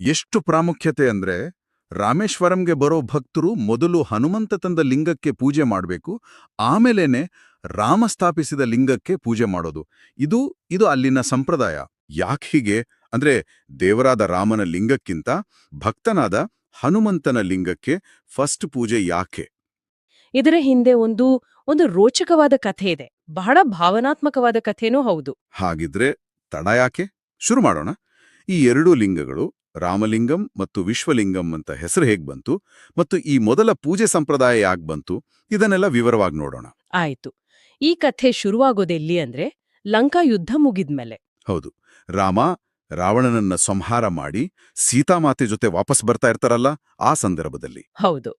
ಎಷ್ಟು ಪ್ರಾಮುಖ್ಯತೆ ಅಂದ್ರೆ ರಾಮೇಶ್ವರಂಗೆ ಬರೋ ಭಕ್ತರು ಮೊದಲು ಹನುಮಂತ ತಂದ ಲಿಂಗಕ್ಕೆ ಪೂಜೆ ಮಾಡಬೇಕು ಆಮೇಲೇನೆ ರಾಮ ಸ್ಥಾಪಿಸಿದ ಲಿಂಗಕ್ಕೆ ಪೂಜೆ ಮಾಡೋದು. ಇದು ಇದು ಅಲ್ಲಿನ ಸಂಪ್ರದಾಯ. ಯಾಕೆ ಹೀಗೆ? ಅಂದ್ರೆ ದೇವರಾದ ರಾಮನ ಲಿಂಗಕ್ಕಿಂತ ಭಕ್ತನಾದ ಹನುಮಂತನ ಲಿಂಗಕ್ಕೆ ಫಸ್ಟ್ ಪೂಜೆ ಯಾಕೆ? ಇದರ ಹಿಂದೆ ಒಂದು ಒಂದು ರೋಚಕವಾದ ಕಥೆ ಇದೆ. ಬಹಳ ಭಾವನಾತ್ಮಕವಾದ ಕಥೆನೂ ಹೌದು. ಹಾಗಿದ್ರೆ ತಡ ಯಾಕೆ? ಶುರು ಮಾಡೋಣ. ಈ ಎರಡೂ ಲಿಂಗಗಳು ರಾಮಲಿಂಗಂ ಮತ್ತು ವಿಶ್ವಲಿಂಗಂ ಅಂತ ಹೆಸರು ಹೇಗ್ ಬಂತು ಮತ್ತು ಈ ಮೊದಲ ಪೂಜೆ ಸಂಪ್ರದಾಯ ಯಾಕೆ ಬಂತು ಇದನ್ನೆಲ್ಲ ವಿವರವಾಗಿ ನೋಡೋಣ. ಆಯ್ತು. ಈ ಕಥೆ ಶುರುವಾಗೋದೆಲ್ಲಿ ಅಂದ್ರೆ ಲಂಕಾ ಯುದ್ಧ ಮುಗಿದ್ಮೇಲೆ. ಹೌದು. ರಾಮ ರಾವಣನನ್ನ ಸಂಹಾರ ಮಾಡಿ ಸೀತಾಮಾತೆ ಜೊತೆ ವಾಪಸ್ ಬರ್ತಾ ಇರ್ತಾರಲ್ಲ ಆ ಸಂದರ್ಭದಲ್ಲಿ. ಹೌದು.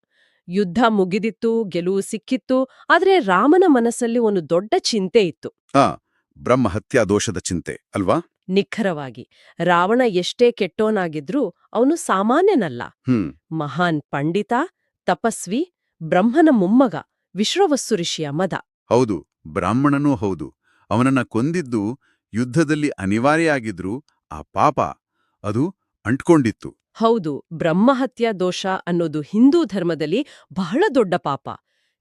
ಯುದ್ಧ ಮುಗಿದಿತ್ತು ಗೆಲುವು ಸಿಕ್ಕಿತ್ತು ಆದ್ರೆ ರಾಮನ ಮನಸ್ಸಲ್ಲಿ ಒಂದು ದೊಡ್ಡ ಚಿಂತೆ ಇತ್ತು. ಆ ಬ್ರಹ್ಮಹತ್ಯಾ ದೋಷದ ಚಿಂತೆ ಅಲ್ವಾ? ನಿಖರವಾಗಿ. ರಾವಣ ಎಷ್ಟೇ ಕೆಟ್ಟೋನಾಗಿದ್ರೂ ಅವನು ಸಾಮಾನ್ಯನಲ್ಲ. ಮಹಾನ್ ಪಂಡಿತ ತಪಸ್ವಿ ಬ್ರಹ್ಮನ ಮೊಮ್ಮಗ ವಿಶ್ವವಸ್ಸು ಋಷಿಯ ಮದ. ಹೌದು ಬ್ರಾಹ್ಮಣನೂ ಹೌದು. ಅವನನ್ನ ಕೊಂದಿದ್ದು ಯುದ್ಧದಲ್ಲಿ ಅನಿವಾರ್ಯ ಆಗಿದ್ರೂ ಆ ಪಾಪ ಅದು ಅಂಟ್ಕೊಂಡಿತ್ತು. ಹೌದು ಬ್ರಹ್ಮಹತ್ಯಾ ದೋಷ ಅನ್ನೋದು ಹಿಂದೂ ಧರ್ಮದಲ್ಲಿ ಬಹಳ ದೊಡ್ಡ ಪಾಪ.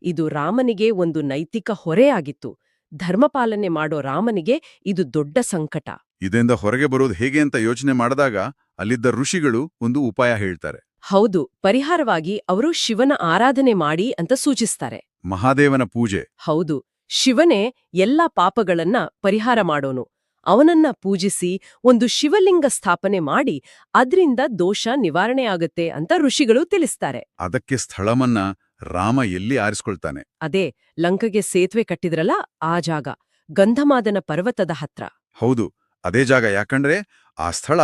ಇದು ರಾಮನಿಗೆ ಒಂದು ನೈತಿಕ ಹೊರೆಯಾಗಿತ್ತು. ಧರ್ಮಪಾಲನೆ ಮಾಡೋ ರಾಮನಿಗೆ ಇದು ದೊಡ್ಡ ಸಂಕಟ. ಇದರಿಂದ ಹೊರಗೆ ಬರೋದು ಹೇಗೆ ಅಂತ ಯೋಚನೆ ಮಾಡಿದಾಗ ಅಲ್ಲಿದ್ದ ಋಷಿಗಳು ಒಂದು ಉಪಾಯ ಹೇಳ್ತಾರೆ. ಹೌದು ಪರಿಹಾರವಾಗಿ ಅವರು ಶಿವನ ಆರಾಧನೆ ಮಾಡಿ ಅಂತ ಸೂಚಿಸ್ತಾರೆ. ಮಹಾದೇವನ ಪೂಜೆ. ಹೌದು ಶಿವನೇ ಎಲ್ಲ ಪಾಪಗಳನ್ನ ಪರಿಹಾರ ಮಾಡೋನು. ಅವನನ್ನ ಪೂಜಿಸಿ ಒಂದು ಶಿವಲಿಂಗ ಸ್ಥಾಪನೆ ಮಾಡಿ ಅದ್ರಿಂದ ದೋಷ ನಿವಾರಣೆ ಆಗತ್ತೆ ಅಂತ ಋಷಿಗಳು ತಿಳಿಸ್ತಾರೆ. ಅದಕ್ಕೆ ಸ್ಥಳವನ್ನ ರಾಮ ಎಲ್ಲಿ ಆರಿಸ್ಕೊಳ್ತಾನೆ? ಅದೇ ಲಂಕಗೆ ಸೇತುವೆ ಕಟ್ಟಿದ್ರಲ್ಲ ಆ ಜಾಗ ಗಂಧಮಾದನ ಪರ್ವತದ ಹತ್ರ. ಹೌದು ಅದೇ ಜಾಗ. ಯಾಕಂದ್ರೆ ಆ ಸ್ಥಳ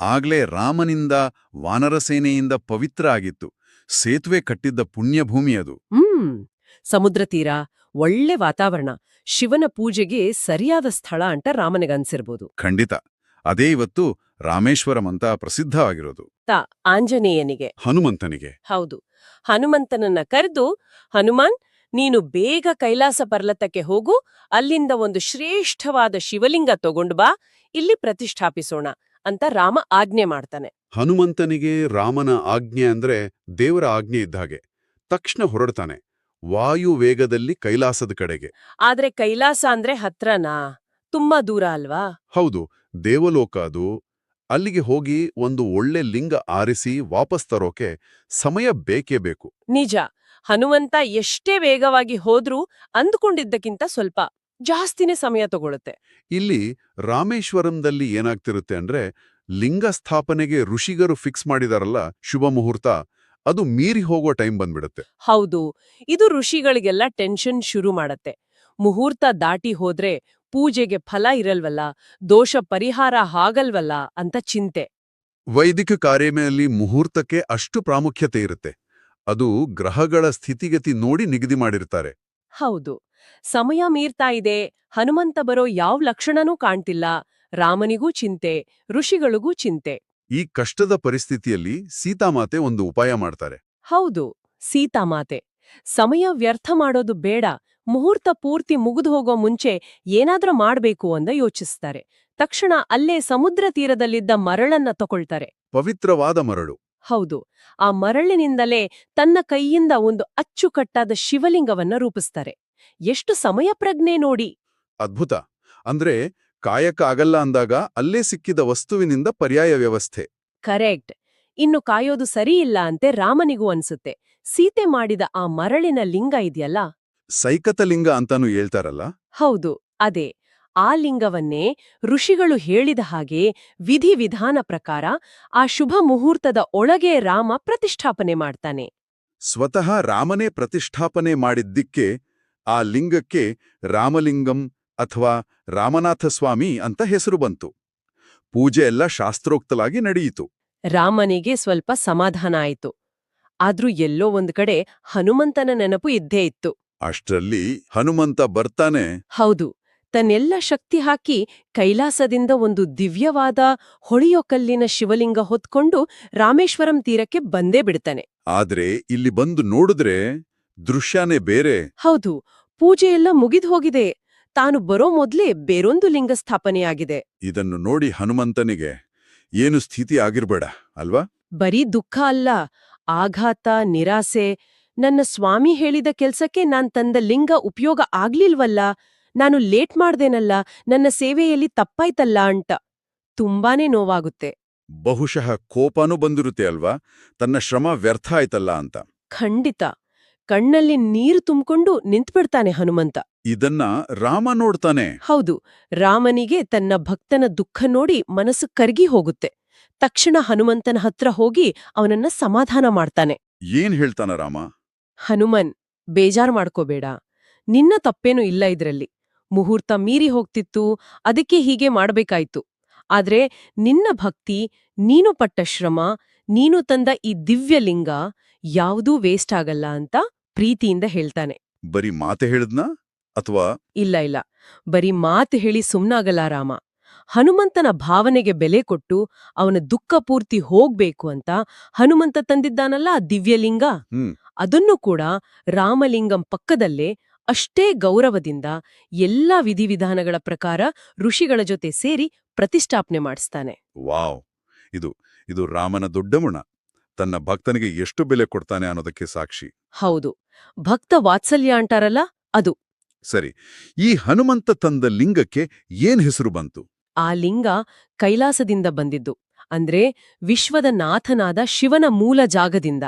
ಆಗ್ಲೇ ರಾಮನಿಂದ ವಾನರ ಸೇನೆಯಿಂದ ಪವಿತ್ರ ಆಗಿತ್ತು. ಸೇತುವೆ ಕಟ್ಟಿದ್ದ ಪುಣ್ಯಭೂಮಿ ಅದು. ಹ್ಮ್. ಸಮುದ್ರ ತೀರ ಒಳ್ಳೆ ವಾತಾವರಣ ಶಿವನ ಪೂಜೆಗೆ ಸರಿಯಾದ ಸ್ಥಳ ಅಂತ ರಾಮನಿಗನ್ಸಿರ್ಬೋದು ಖಂಡಿತ. ಅದೇ ಇವತ್ತು ರಾಮೇಶ್ವರಂ ಅಂತ ಪ್ರಸಿದ್ಧವಾಗಿರೋದು. ತ ಆಂಜನೇಯನಿಗೆ. ಹನುಮಂತನಿಗೆ. ಹೌದು. ಹನುಮಂತನನ್ನ ಕರೆದು ಹನುಮಾನ್ ನೀನು ಬೇಗ ಕೈಲಾಸ ಪರ್ಲತಕ್ಕೆ ಹೋಗು ಅಲ್ಲಿಂದ ಒಂದು ಶ್ರೇಷ್ಠವಾದ ಶಿವಲಿಂಗ ತಗೊಂಡು ಬಾ ಇಲ್ಲಿ ಪ್ರತಿಷ್ಠಾಪಿಸೋಣ ಅಂತ ರಾಮ ಆಜ್ಞೆ ಮಾಡ್ತಾನೆ. ಹನುಮಂತನಿಗೆ ರಾಮನ ಆಜ್ಞೆ ಅಂದ್ರೆ ದೇವರ ಆಜ್ಞೆ ಇದ್ದಾಗೆ ತಕ್ಷಣ ಹೊರಡ್ತಾನೆ ವಾಯು ವೇಗದಲ್ಲಿ ಕೈಲಾಸದ ಕಡೆಗೆ. ಆದ್ರೆ ಕೈಲಾಸ ಅಂದ್ರೆ ಹತ್ರನಾ? ತುಂಬಾ ದೂರ ಅಲ್ವಾ? ಹೌದು ದೇವಲೋಕ ಅದು. ಅಲ್ಲಿಗೆ ಹೋಗಿ ಒಂದು ಒಳ್ಳೆ ಲಿಂಗ ಆರಿಸಿ ವಾಪಸ್ ತರೋಕೆ ಸಮಯ ಬೇಕೇ ಬೇಕು. ನಿಜ. ಹನುಮಂತ ಎಷ್ಟೇ ವೇಗವಾಗಿ ಹೋದ್ರೂ ಅಂದುಕೊಂಡಿದ್ದಕ್ಕಿಂತ ಸ್ವಲ್ಪ ಜಾಸ್ತಿನೇ ಸಮಯ ತಗೊಳುತ್ತೆ. ಇಲ್ಲಿ ರಾಮೇಶ್ವರಂದಲ್ಲಿ ಏನಾಗ್ತಿರುತ್ತೆ ಅಂದ್ರೆ ಲಿಂಗ ಸ್ಥಾಪನೆಗೆ ಋಷಿಗರು ಫಿಕ್ಸ್ ಮಾಡಿದಾರಲ್ಲ ಶುಭ ಮುಹೂರ್ತ ಅದು ಮೀರಿ ಹೋಗೋ ಟೈಮ್ ಬಂದ್ಬಿಡುತ್ತೆ. ಹೌದು ಇದು ಋಷಿಗಳಿಗೆಲ್ಲ ಟೆನ್ಷನ್ ಶುರು ಮಾಡತ್ತೆ. ಮುಹೂರ್ತ ದಾಟಿ ಹೋದ್ರೆ ಪೂಜೆಗೆ ಫಲ ಇರಲ್ವಲ್ಲ ದೋಷ ಪರಿಹಾರ ಆಗಲ್ವಲ್ಲ ಅಂತ ಚಿಂತೆ. ವೈದಿಕ ಕಾರ್ಯಮೆಯಲ್ಲಿ ಮುಹೂರ್ತಕ್ಕೆ ಅಷ್ಟು ಪ್ರಾಮುಖ್ಯತೆ ಇರುತ್ತೆ. ಅದು ಗ್ರಹಗಳ ಸ್ಥಿತಿಗತಿ ನೋಡಿ ನಿಗದಿ ಮಾಡಿರ್ತಾರೆ. ಹೌದು. ಸಮಯ ಮೀರ್ತಾ ಇದೆ ಹನುಮಂತ ಬರೋ ಯಾವ ಲಕ್ಷಣನೂ ಕಾಣ್ತಿಲ್ಲ ರಾಮನಿಗೂ ಚಿಂತೆ ಋಷಿಗಳಿಗೂ ಚಿಂತೆ. ಈ ಕಷ್ಟದ ಪರಿಸ್ಥಿತಿಯಲ್ಲಿ ಸೀತಾಮಾತೆ ಒಂದು ಉಪಾಯ ಮಾಡ್ತಾರೆ. ಹೌದು ಸೀತಾಮಾತೆ. ಸಮಯ ವ್ಯರ್ಥ ಮಾಡೋದು ಬೇಡ ಮುಹೂರ್ತ ಪೂರ್ತಿ ಮುಗಿದು ಹೋಗೋ ಮುಂಚೆ ಏನಾದ್ರೂ ಮಾಡ್ಬೇಕು ಅಂತ ಯೋಚಿಸ್ತಾರೆ. ತಕ್ಷಣ ಅಲ್ಲೇ ಸಮುದ್ರ ತೀರದಲ್ಲಿದ್ದ ಮರಳನ್ನ ತಕೊಳ್ತಾರೆ ಪವಿತ್ರವಾದ ಮರಳು. ಹೌದು. ಆ ಮರಳಿನಿಂದಲೇ ತನ್ನ ಕೈಯಿಂದ ಒಂದು ಅಚ್ಚುಕಟ್ಟಾದ ಶಿವಲಿಂಗವನ್ನ ರೂಪಿಸ್ತಾರೆ. ಎಷ್ಟು ಸಮಯ ಪ್ರಜ್ಞೆ ನೋಡಿ. ಅದ್ಭುತ. ಅಂದ್ರೆ ಕಾಯಕ ಆಗಲ್ಲ ಅಂದಾಗ ಅಲ್ಲೇ ಸಿಕ್ಕಿದ ವಸ್ತುವಿನಿಂದ ಪರ್ಯಾಯ ವ್ಯವಸ್ಥೆ. ಕರೆಕ್ಟ್. ಇನ್ನು ಕಾಯೋದು ಸರಿಯಿಲ್ಲ ಅಂತೆ ರಾಮನಿಗೂ ಅನ್ಸುತ್ತೆ. ಸೀತೆ ಮಾಡಿದ ಆ ಮರಳಿನ ಲಿಂಗ ಇದೆಯಲ್ಲ? ಸೈಕತಲಿಂಗ ಅಂತಾನು ಹೇಳ್ತಾರಲ್ಲ? ಹೌದು ಅದೇ. ಆ ಲಿಂಗವನ್ನೇ ಋಷಿಗಳು ಹೇಳಿದ ಹಾಗೆ ವಿಧಿವಿಧಾನ ಪ್ರಕಾರ ಆ ಶುಭ ಮುಹೂರ್ತದ ಒಳಗೆ ರಾಮ ಪ್ರತಿಷ್ಠಾಪನೆ ಮಾಡ್ತಾನೆ. ಸ್ವತಃ ರಾಮನೇ ಪ್ರತಿಷ್ಠಾಪನೆ ಮಾಡಿದ್ದಿಕ್ಕೆ ಆ ಲಿಂಗಕ್ಕೆ ರಾಮಲಿಂಗಂ ಅಥವಾ ರಾಮನಾಥಸ್ವಾಮಿ ಅಂತ ಹೆಸರು ಬಂತು. ಪೂಜೆ ಎಲ್ಲ ಶಾಸ್ತ್ರೋಕ್ತಲಾಗಿ ನಡೆಯಿತು. ರಾಮನಿಗೆ ಸ್ವಲ್ಪ ಸಮಾಧಾನ ಆಯಿತು. ಆದ್ರೂ ಎಲ್ಲೋ ಒಂದ್ ಕಡೆ ಹನುಮಂತನ ನೆನಪು ಇದ್ದೇ ಇತ್ತು. ಅಷ್ಟರಲ್ಲಿ ಹನುಮಂತ ಬರ್ತಾನೆ. ಹೌದು. ತನ್ನೆಲ್ಲ ಶಕ್ತಿ ಹಾಕಿ ಕೈಲಾಸದಿಂದ ಒಂದು ದಿವ್ಯವಾದ ಹೊಳೆಯೋ ಕಲ್ಲಿನ ಶಿವಲಿಂಗ ಹೊತ್ಕೊಂಡು ರಾಮೇಶ್ವರಂ ತೀರಕ್ಕೆ ಬಂದೇ ಬಿಡ್ತಾನೆ. ಆದ್ರೆ ಇಲ್ಲಿ ಬಂದು ನೋಡಿದ್ರೆ ದೃಶ್ಯನೇ ಬೇರೆ. ಹೌದು ಪೂಜೆಯೆಲ್ಲ ಮುಗಿದು ಹೋಗಿದೆ. ತಾನು ಬರೋ ಮೊದ್ಲೇ ಬೇರೊಂದು ಲಿಂಗ ಸ್ಥಾಪನೆಯಾಗಿದೆ. ಇದನ್ನು ನೋಡಿ ಹನುಮಂತನಿಗೆ ಏನು ಸ್ಥಿತಿ ಆಗಿರ್ಬೇಡ ಅಲ್ವಾ? ಬರೀ ದುಃಖ ಅಲ್ಲ ಆಘಾತ ನಿರಾಸೆ. ನನ್ನ ಸ್ವಾಮಿ ಹೇಳಿದ ಕೆಲ್ಸಕ್ಕೆ ನಾನ್ ತಂದ ಲಿಂಗ ಉಪಯೋಗ ಆಗ್ಲಿಲ್ವಲ್ಲ? ನಾನು ಲೇಟ್ ಮಾಡ್ದೇನಲ್ಲ ನನ್ನ ಸೇವೆಯಲ್ಲಿ ತಪ್ಪಾಯ್ತಲ್ಲ ಅಂತ. ತುಂಬಾನೇ ನೋವಾಗುತ್ತೆ. ಬಹುಶಃ ಕೋಪನೂ ಬಂದಿರುತ್ತೆ ಅಲ್ವಾ? ತನ್ನ ಶ್ರಮ ವ್ಯರ್ಥ ಆಯ್ತಲ್ಲ ಅಂತ. ಖಂಡಿತ. ಕಣ್ಣಲ್ಲಿ ನೀರು ತುಂಬಿಕೊಂಡು ನಿಂತ್ಬಿಡ್ತಾನೆ ಹನುಮಂತ. ಇದನ್ನ ರಾಮ ನೋಡ್ತಾನೆ. ಹೌದು. ರಾಮನಿಗೆ ತನ್ನ ಭಕ್ತನ ದುಃಖ ನೋಡಿ ಮನಸ್ಸು ಕರ್ಗಿ ಹೋಗುತ್ತೆ. ತಕ್ಷಣ ಹನುಮಂತನ ಹತ್ರ ಹೋಗಿ ಅವನನ್ನ ಸಮಾಧಾನ ಮಾಡ್ತಾನೆ. ಏನ್ ಹೇಳ್ತಾನ ರಾಮ? ಹನುಮನ್ ಬೇಜಾರ್ ಮಾಡ್ಕೋಬೇಡ. ನಿನ್ನ ತಪ್ಪೇನೂ ಇಲ್ಲ ಇದ್ರಲ್ಲಿ. ಮುಹೂರ್ತ ಮೀರಿ ಹೋಗ್ತಿತ್ತು ಅದಕ್ಕೆ ಹೀಗೆ ಮಾಡ್ಬೇಕಾಯ್ತು. ಆದ್ರೆ ನಿನ್ನ ಭಕ್ತಿ ನೀನು ಪಟ್ಟ ಶ್ರಮ ನೀನು ತಂದ ಈ ದಿವ್ಯಲಿಂಗ ಯಾವುದೂ ವೇಸ್ಟ್ ಆಗಲ್ಲ ಅಂತ ಪ್ರೀತಿಯಿಂದ ಹೇಳ್ತಾನೆ. ಬರೀ ಮಾತೆ ಹೇಳಿದ್ನಾ ಅಥವಾ? ಇಲ್ಲ ಇಲ್ಲ. ಬರೀ ಮಾತು ಹೇಳಿ ಸುಮ್ನಾಗಲ್ಲ ರಾಮ. ಹನುಮಂತನ ಭಾವನೆಗೆ ಬೆಲೆ ಕೊಟ್ಟು ಅವನ ದುಃಖ ಪೂರ್ತಿ ಹೋಗ್ಬೇಕು ಅಂತ ಹನುಮಂತ ತಂದಿದ್ದಾನಲ್ಲ ಆ ದಿವ್ಯಲಿಂಗ. ಅದನ್ನು ಕೂಡ ರಾಮಲಿಂಗಂ ಪಕ್ಕದಲ್ಲೇ ಅಷ್ಟೇ ಗೌರವದಿಂದ ಎಲ್ಲಾ ವಿಧಿವಿಧಾನಗಳ ಪ್ರಕಾರ ಋಷಿಗಳ ಜೊತೆ ಸೇರಿ ಪ್ರತಿಷ್ಠಾಪನೆ ಮಾಡಿಸ್ತಾನೆ. ವಾವ್! ಇದು ಇದು ರಾಮನ ದೊಡ್ಡ ಗುಣ ತನ್ನ ಭಕ್ತನಿಗೆ ಎಷ್ಟು ಬೆಲೆ ಕೊಡ್ತಾನೆ ಅನ್ನೋದಕ್ಕೆ ಸಾಕ್ಷಿ. ಹೌದು. ಭಕ್ತ ವಾತ್ಸಲ್ಯ ಅಂಟಾರಲ್ಲ ಅದು. ಸರಿ ಈ ಹನುಮಂತ ತಂದ ಲಿಂಗಕ್ಕೆ ಏನ್ ಹೆಸರು ಬಂತು? ಆ ಲಿಂಗ ಕೈಲಾಸದಿಂದ ಬಂದಿದ್ದು. ಅಂದ್ರೆ ವಿಶ್ವದ ನಾಥನಾದ ಶಿವನ ಮೂಲ ಜಾಗದಿಂದ.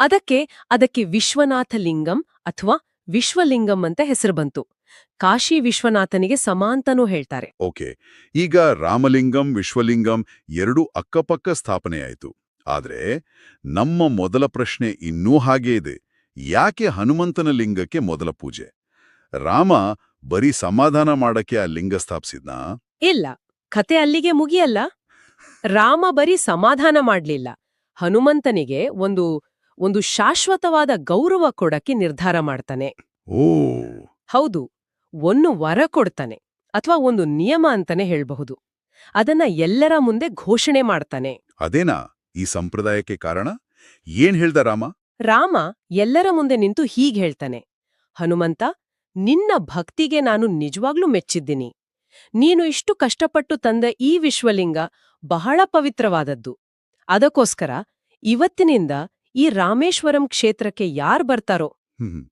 ಅದಕ್ಕೆ ಅದಕ್ಕೆ ವಿಶ್ವನಾಥ ಲಿಂಗಂ ಅಥವಾ ವಿಶ್ವಲಿಂಗಂ ಅಂತ ಹೆಸರು ಬಂತು. ಕಾಶಿ ವಿಶ್ವನಾಥನಿಗೆ ಸಮಾಂತನೂ ಹೇಳ್ತಾರೆ. ಓಕೆ ಈಗ ರಾಮಲಿಂಗಂ ವಿಶ್ವಲಿಂಗಂ ಎರಡೂ ಅಕ್ಕಪಕ್ಕ ಸ್ಥಾಪನೆಯಾಯಿತು ಆದ್ರೆ ನಮ್ಮ ಮೊದಲ ಪ್ರಶ್ನೆ ಇನ್ನೂ ಹಾಗೇ ಇದೆ. ಯಾಕೆ ಹನುಮಂತನ ಲಿಂಗಕ್ಕೆ ಮೊದಲ ಪೂಜೆ? ರಾಮ ಬರೀ ಸಮಾಧಾನ ಮಾಡಕ್ಕೆ ಆ ಲಿಂಗ ಸ್ಥಾಪಿಸಿದ್ನ? ಇಲ್ಲ ಕತೆ ಅಲ್ಲಿಗೆ ಮುಗಿಯಲ್ಲ. ರಾಮ ಬರೀ ಸಮಾಧಾನ ಮಾಡ್ಲಿಲ್ಲ. ಹನುಮಂತನಿಗೆ ಒಂದು ಒಂದು ಶಾಶ್ವತವಾದ ಗೌರವ ಕೊಡಕ್ಕೆ ನಿರ್ಧಾರ ಮಾಡ್ತಾನೆ. ಓ. ಹೌದು ಒಂದು ವರ ಕೊಡ್ತಾನೆ ಅಥವಾ ಒಂದು ನಿಯಮ ಅಂತಾನೆ ಹೇಳಬಹುದು. ಅದನ್ನ ಎಲ್ಲರ ಮುಂದೆ ಘೋಷಣೆ ಮಾಡ್ತಾನೆ. ಅದೇನಾ ಈ ಸಂಪ್ರದಾಯಕ್ಕೆ ಕಾರಣ? ಏನ್ ಹೇಳ್ದ ರಾಮ? ರಾಮ ಎಲ್ಲರ ಮುಂದೆ ನಿಂತು ಹೀಗ್ ಹೇಳ್ತಾನೆ. ಹನುಮಂತ ನಿನ್ನ ಭಕ್ತಿಗೆ ನಾನು ನಿಜವಾಗ್ಲೂ ಮೆಚ್ಚಿದ್ದೀನಿ. ನೀನು ಇಷ್ಟು ಕಷ್ಟಪಟ್ಟು ತಂದ ಈ ವಿಶ್ವಲಿಂಗ ಬಹಳ ಪವಿತ್ರವಾದದ್ದು. ಅದಕ್ಕೋಸ್ಕರ ಇವತ್ತಿನಿಂದ ಈ ರಾಮೇಶ್ವರಂ ಕ್ಷೇತ್ರಕ್ಕೆ ಯಾರ್ ಬರ್ತಾರೋ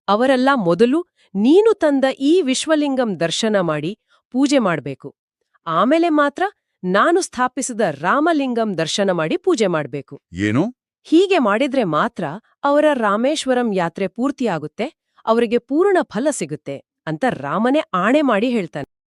ಅವರೆಲ್ಲ ಮೊದಲು ನೀನು ತಂದ ಈ ವಿಶ್ವಲಿಂಗಂ ದರ್ಶನ ಮಾಡಿ ಪೂಜೆ ಮಾಡ್ಬೇಕು. ಆಮೇಲೆ ಮಾತ್ರ ನಾನು ಸ್ಥಾಪಿಸಿದ ರಾಮಲಿಂಗಂ ದರ್ಶನ ಮಾಡಿ ಪೂಜೆ ಮಾಡ್ಬೇಕು. ಏನು? ಹೀಗೆ ಮಾಡಿದ್ರೆ ಮಾತ್ರ ಅವರ ರಾಮೇಶ್ವರಂ ಯಾತ್ರೆ ಪೂರ್ತಿಯಾಗುತ್ತೆ ಅವರಿಗೆ ಪೂರ್ಣ ಫಲ ಸಿಗುತ್ತೆ ಅಂತ ರಾಮನೇ ಆಣೆ ಮಾಡಿ ಹೇಳ್ತಾನೆ.